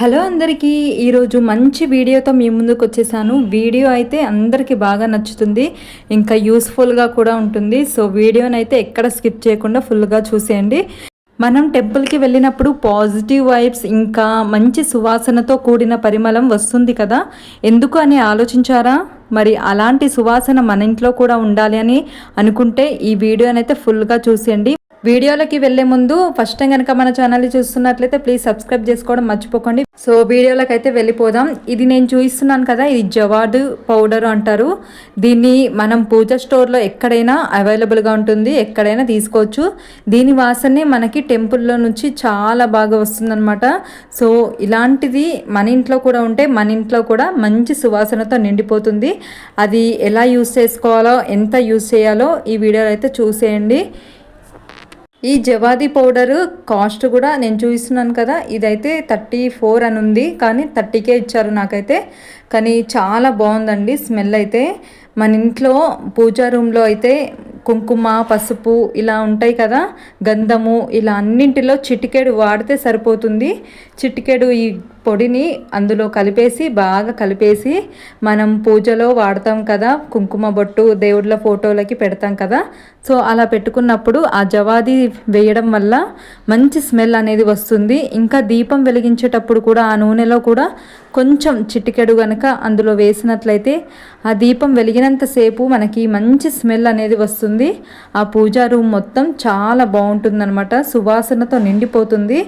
Hello అందరికీ ఈరోజు మంచి వీడియోతో మీ ముందుకు వచ్చేసాను. వీడియో అయితే అందరికీ బాగా నచ్చుతుంది ఇంకా యూస్ఫుల్గా కూడా ఉంటుంది. సో వీడియోని అయితే ఎక్కడ స్కిప్ చేయకుండా ఫుల్గా చూసేయండి. మనం టెంపుల్కి వెళ్ళినప్పుడు పాజిటివ్ వైబ్స్ ఇంకా మంచి సువాసనతో కూడిన పరిమళం వస్తుంది కదా. ఎందుకు అని ఆలోచించారా? మరి అలాంటి సువాసన మన ఇంట్లో కూడా ఉండాలి అని అనుకుంటే ఈ వీడియోనైతే ఫుల్గా చూసేయండి. వీడియోలోకి వెళ్ళే ముందు ఫస్ట్ టైం కనుక మన ఛానల్ని చూస్తున్నట్లయితే ప్లీజ్ సబ్స్క్రైబ్ చేసుకోవడం మర్చిపోకండి. సో వీడియోలోకి అయితే వెళ్ళిపోదాం. ఇది నేను చూపిస్తున్నాను కదా ఇది జవాడు పౌడర్ అంటారు. దీన్ని మనం పూజ స్టోర్లో ఎక్కడైనా అవైలబుల్గా ఉంటుంది ఎక్కడైనా తీసుకోవచ్చు. దీని వాసనే మనకి టెంపుల్లో నుంచి చాలా బాగా వస్తుందన్నమాట. సో ఇలాంటిది మన ఇంట్లో కూడా ఉంటే మన ఇంట్లో కూడా మంచి సువాసనతో నిండిపోతుంది. అది ఎలా యూస్ చేసుకోవాలో ఎంత యూస్ చేయాలో ఈ వీడియోలో అయితే చూసేయండి. ఈ జవాది పౌడర్ కాస్ట్ కూడా నేను చూపిస్తున్నాను కదా ఇదైతే థర్టీ ఫోర్ అని ఉంది కానీ థర్టీకే ఇచ్చారు నాకైతే. కానీ చాలా బాగుందండి స్మెల్ అయితే. మన ఇంట్లో పూజా రూమ్లో అయితే కుంకుమ పసుపు ఇలా ఉంటాయి కదా గంధము ఇలా అన్నింటిలో చిటికెడు వాడితే సరిపోతుంది. చిటికెడు ఈ పొడిని అందులో కలిపేసి బాగా కలిపేసి మనం పూజలో వాడతాం కదా కుంకుమ బొట్టు దేవుళ్ళ ఫోటోలకి పెడతాం కదా. సో అలా పెట్టుకున్నప్పుడు ఆ జవాది వేయడం వల్ల మంచి స్మెల్ అనేది వస్తుంది. ఇంకా దీపం వెలిగించేటప్పుడు కూడా ఆ నూనెలో కూడా కొంచెం చిటికెడు కనుక అందులో వేసినట్లయితే ఆ దీపం వెలిగినంతసేపు మనకి మంచి స్మెల్ అనేది వస్తుంది. ఆ పూజా రూమ్ మొత్తం చాలా బాగుంటుందన్నమాట. సువాసనతో నిండిపోతుంది.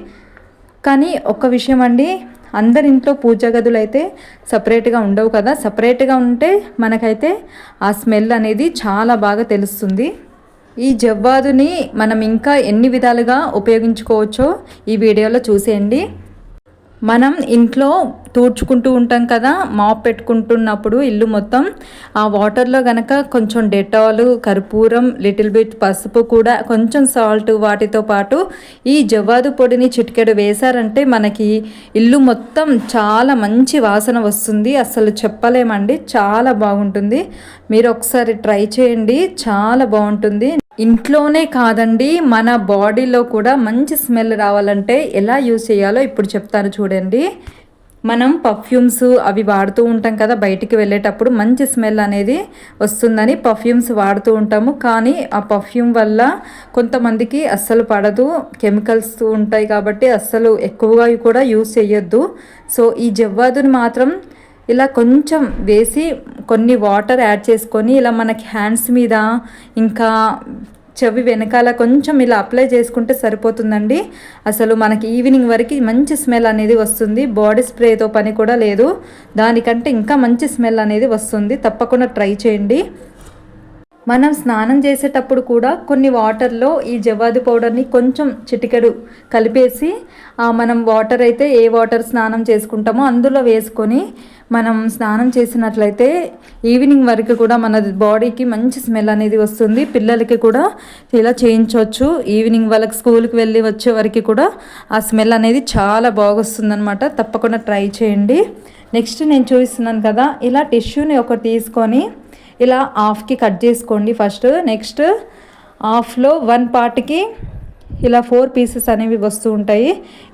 కానీ ఒక విషయం అండి అందరి ఇంట్లో పూజా గదులు అయితే సపరేట్గా ఉండవు కదా. సపరేట్గా ఉంటే మనకైతే ఆ స్మెల్ అనేది చాలా బాగా తెలుస్తుంది. ఈ జవ్వాదుని మనం ఇంకా ఎన్ని విధాలుగా ఉపయోగించుకోవచ్చో ఈ వీడియోలో చూసేయండి. మనం ఇంట్లో తూడ్చుకుంటూ ఉంటాం కదా మాప్ పెట్టుకుంటున్నప్పుడు ఇల్లు మొత్తం ఆ వాటర్లో గనక కొంచెం డెటాలు కర్పూరం లిటిల్ బిట్ పసుపు కూడా కొంచెం సాల్ట్ వాటితో పాటు ఈ జవ్వాదు పొడిని చిటికెడు వేశారంటే మనకి ఇల్లు మొత్తం చాలా మంచి వాసన వస్తుంది. అసలు చెప్పలేమండి. చాలా బాగుంటుంది. మీరు ఒకసారి ట్రై చేయండి. చాలా బాగుంటుంది. ఇంట్లోనే కాదండి మన బాడీలో కూడా మంచి స్మెల్ రావాలంటే ఎలా యూస్ చేయాలో ఇప్పుడు చెప్తాను చూడండి. మనం పర్ఫ్యూమ్స్ అవి వాడుతూ ఉంటాం కదా బయటికి వెళ్ళేటప్పుడు మంచి స్మెల్ అనేది వస్తుందని పర్ఫ్యూమ్స్ వాడుతూ ఉంటాము. కానీ ఆ పర్ఫ్యూమ్ వల్ల కొంతమందికి అస్సలు పడదు కెమికల్స్ ఉంటాయి కాబట్టి అస్సలు ఎక్కువగా కూడా యూస్ చేయొద్దు. సో ఈ జవ్వాదుని మాత్రం ఇలా కొంచెం వేసి కొన్ని వాటర్ యాడ్ చేసుకొని ఇలా మనకి హ్యాండ్స్ మీద ఇంకా చెవి వెనకాల కొంచెం ఇలా అప్లై చేసుకుంటే సరిపోతుందండి. అసలు మనకి ఈవినింగ్ వరకు మంచి స్మెల్ అనేది వస్తుంది. బాడీ స్ప్రేతో పని కూడా లేదు. దానికంటే ఇంకా మంచి స్మెల్ అనేది వస్తుంది. తప్పకుండా ట్రై చేయండి. మనం స్నానం చేసేటప్పుడు కూడా కొన్ని వాటర్లో ఈ జవాది పౌడర్ని కొంచెం చిటికెడు కలిపేసి మనం వాటర్ అయితే ఏ వాటర్ స్నానం చేసుకుంటామో అందులో వేసుకొని మనం స్నానం చేసినట్లయితే ఈవినింగ్ వరకు కూడా మన బాడీకి మంచి స్మెల్ అనేది వస్తుంది. పిల్లలకి కూడా ఇలా చేయించవచ్చు. ఈవినింగ్ వాళ్ళకి స్కూల్కి వెళ్ళి వచ్చే వరకు కూడా ఆ స్మెల్ అనేది చాలా బాగొస్తుంది అనమాట తప్పకుండా ట్రై చేయండి. నెక్స్ట్ నేను చూపిస్తున్నాను కదా ఇలా టిష్యూని ఒకటి తీసుకొని ఇలా హాఫ్కి కట్ చేసుకోండి ఫస్ట్. నెక్స్ట్ హాఫ్లో వన్ పార్ట్కి ఇలా ఫోర్ పీసెస్ అనేవి వస్తూ ఉంటాయి.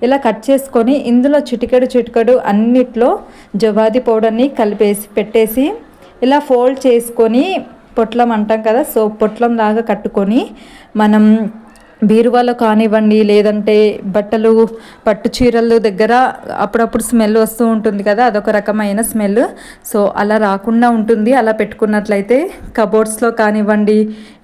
ఇలా కట్ చేసుకొని ఇందులో చిటికెడు చిటికెడు అన్నిట్లో జవాది పౌడర్ని కలిపేసి పెట్టేసి ఇలా ఫోల్డ్ చేసుకొని పొట్లం అంటాం కదా సో పొట్లం లాగా కట్టుకొని మనం బీరువాలో కానివ్వండి లేదంటే బట్టలు పట్టు చీరలు దగ్గర అప్పుడప్పుడు స్మెల్ వస్తూ ఉంటుంది కదా అదొక రకమైన స్మెల్. సో అలా రాకుండా ఉంటుంది. అలా పెట్టుకున్నట్లయితే కబోర్డ్స్లో కానివ్వండి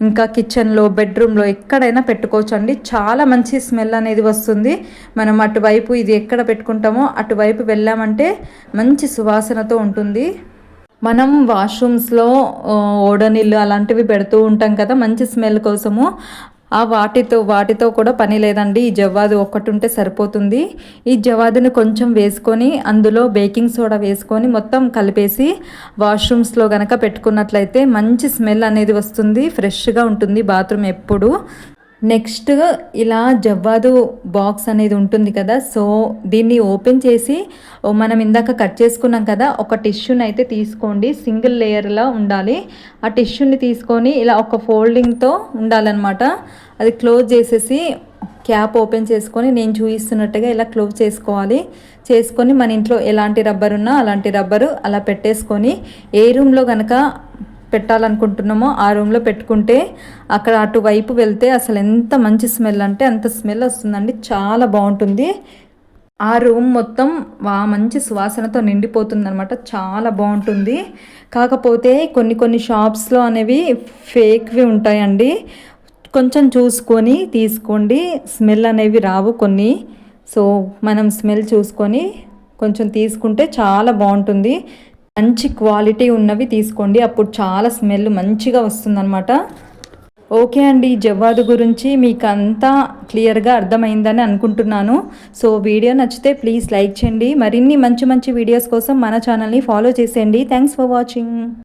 ఇంకా కిచెన్లో బెడ్రూమ్లో ఎక్కడైనా పెట్టుకోవచ్చు అండి చాలా మంచి స్మెల్ అనేది వస్తుంది. మనం అటువైపు ఇది ఎక్కడ పెట్టుకుంటామో అటువైపు వెళ్ళామంటే మంచి సువాసనతో ఉంటుంది. మనం వాష్రూమ్స్లో ఓడనీళ్ళు అలాంటివి పెడుతూ ఉంటాం కదా మంచి స్మెల్ కోసము. ఆ వాటితో వాటితో కూడా పని లేదండి. ఈ జవాదు ఒక్కటి ఉంటే సరిపోతుంది. ఈ జవాదుని కొంచెం వేసుకొని అందులో బేకింగ్ సోడా వేసుకొని మొత్తం కలిపేసి వాష్రూమ్స్లో కనుక పెట్టుకున్నట్లయితే మంచి స్మెల్ అనేది వస్తుంది. ఫ్రెష్గా ఉంటుంది బాత్రూమ్ ఎప్పుడు. నెక్స్ట్ ఇలా జవ్వాదు బాక్స్ అనేది ఉంటుంది కదా సో దీన్ని ఓపెన్ చేసి మనం ఇందాక కట్ చేసుకున్నాం కదా ఒక టిష్యూని అయితే తీసుకోండి సింగిల్ లేయర్లా ఉండాలి. ఆ టిష్యూని తీసుకొని ఇలా ఒక ఫోల్డింగ్తో ఉండాలన్నమాట. అది క్లోజ్ చేసేసి క్యాప్ ఓపెన్ చేసుకొని నేను చూపిస్తున్నట్టుగా ఇలా క్లోజ్ చేసుకోవాలి. చేసుకొని మన ఇంట్లో ఎలాంటి రబ్బర్ ఉన్నా అలాంటి రబ్బరు అలా పెట్టేసుకొని ఏ రూమ్లో కనుక పెట్టాలనుకుంటున్నామో ఆ రూమ్లో పెట్టుకుంటే అక్కడ అటువైపు వెళ్తే అసలు ఎంత మంచి స్మెల్ అంటే అంత స్మెల్ వస్తుందండి. చాలా బాగుంటుంది. ఆ రూమ్ మొత్తం మంచి సువాసనతో నిండిపోతుందనమాట చాలా బాగుంటుంది. కాకపోతే కొన్ని కొన్ని షాప్స్లో అనేవి ఫేక్వి ఉంటాయండి. కొంచెం చూసుకొని తీసుకోండి. స్మెల్ అనేవి రావు కొన్ని. సో మనం స్మెల్ చూసుకొని కొంచెం తీసుకుంటే చాలా బాగుంటుంది. మంచి క్వాలిటీ ఉన్నవి తీసుకోండి. అప్పుడు చాలా స్మెల్ మంచిగా వస్తుందన్నమాట. ఓకే అండి జవ్వాదు గురించి మీకు అంతా క్లియర్గా అర్థమైందని అనుకుంటున్నాను. సో వీడియో నచ్చితే ప్లీజ్ లైక్ చేయండి. మరిన్ని మంచి మంచి వీడియోస్ కోసం మన ఛానల్ని ఫాలో చేసేయండి. Thanks for watching.